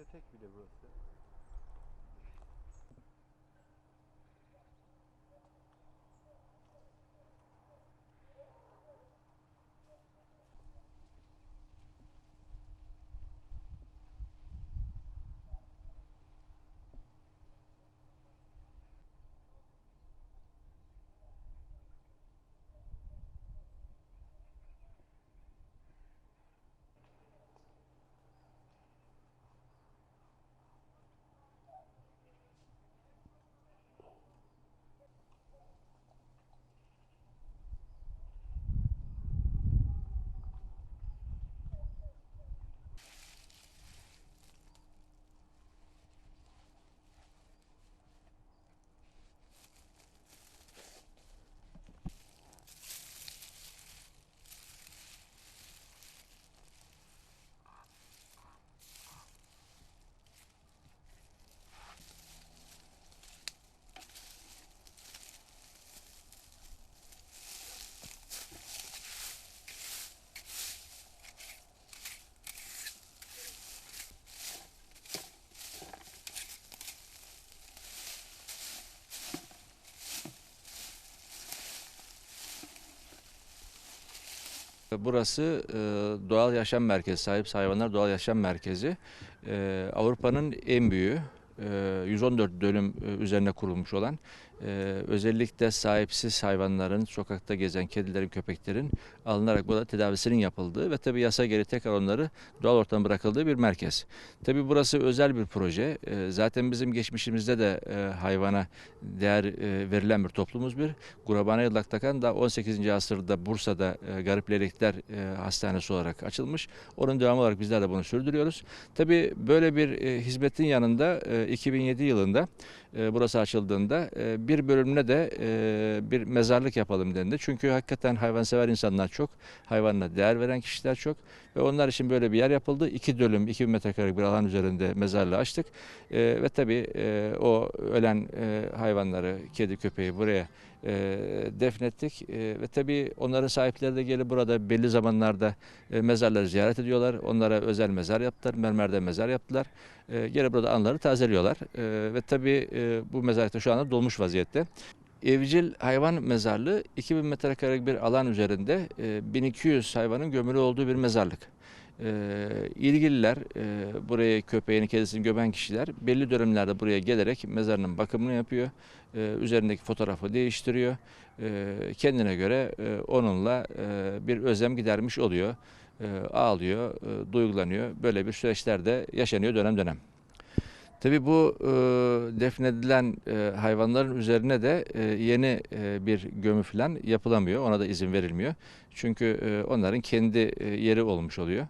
Türkiye'de tek bile burası. Burası e, doğal yaşam merkezi, sahip hayvanlar doğal yaşam merkezi. E, Avrupa'nın en büyüğü, e, 114 dönüm e, üzerine kurulmuş olan, e, özellikle sahipsiz hayvanların, sokakta gezen kedilerin, köpeklerin alınarak burada tedavisinin yapıldığı ve tabii yasa geri tekrar onları doğal ortama bırakıldığı bir merkez. Tabii burası özel bir proje. E, zaten bizim geçmişimizde de e, hayvana değer e, verilen bir toplumuz bir. Gurabane Yıllak Takan da 18. asırda Bursa'da e, Garip Leylekler e, Hastanesi olarak açılmış. Onun devamı olarak bizler de bunu sürdürüyoruz. Tabii böyle bir e, hizmetin yanında e, 2007 yılında e, burası açıldığında e, bir bölümüne de e, bir mezarlık yapalım dendi. Çünkü hakikaten hayvansever insanlar çok, hayvanına değer veren kişiler çok ve onlar için böyle bir yer yapıldı. İki dönüm, 2000 metrekarelik bir alan üzerinde mezarlığı açtık. E, ve tabii e, o ölen e, hayvanları, kedi köpeği buraya e, defnettik. E, ve tabii onların sahipleri de gelip burada belli zamanlarda e, mezarları ziyaret ediyorlar. Onlara özel mezar yaptılar, mermerden mezar yaptılar. E, gelip burada anıları tazeliyorlar. E, ve tabii e, bu mezarlıkta şu anda dolmuş vaziyette. Evcil hayvan mezarlığı 2000 metrekarelik bir alan üzerinde e, 1200 hayvanın gömülü olduğu bir mezarlık. E, ilgililer, e, buraya köpeğini, kedisini gömen kişiler belli dönemlerde buraya gelerek mezarının bakımını yapıyor. E, üzerindeki fotoğrafı değiştiriyor. E, kendine göre e, onunla e, bir özlem gidermiş oluyor. E, ağlıyor, e, duygulanıyor. Böyle bir süreçler de yaşanıyor dönem dönem. Tabii bu e, defnedilen e, hayvanların üzerine de e, yeni e, bir gömü falan yapılamıyor. Ona da izin verilmiyor. Çünkü e, onların kendi e, yeri olmuş oluyor.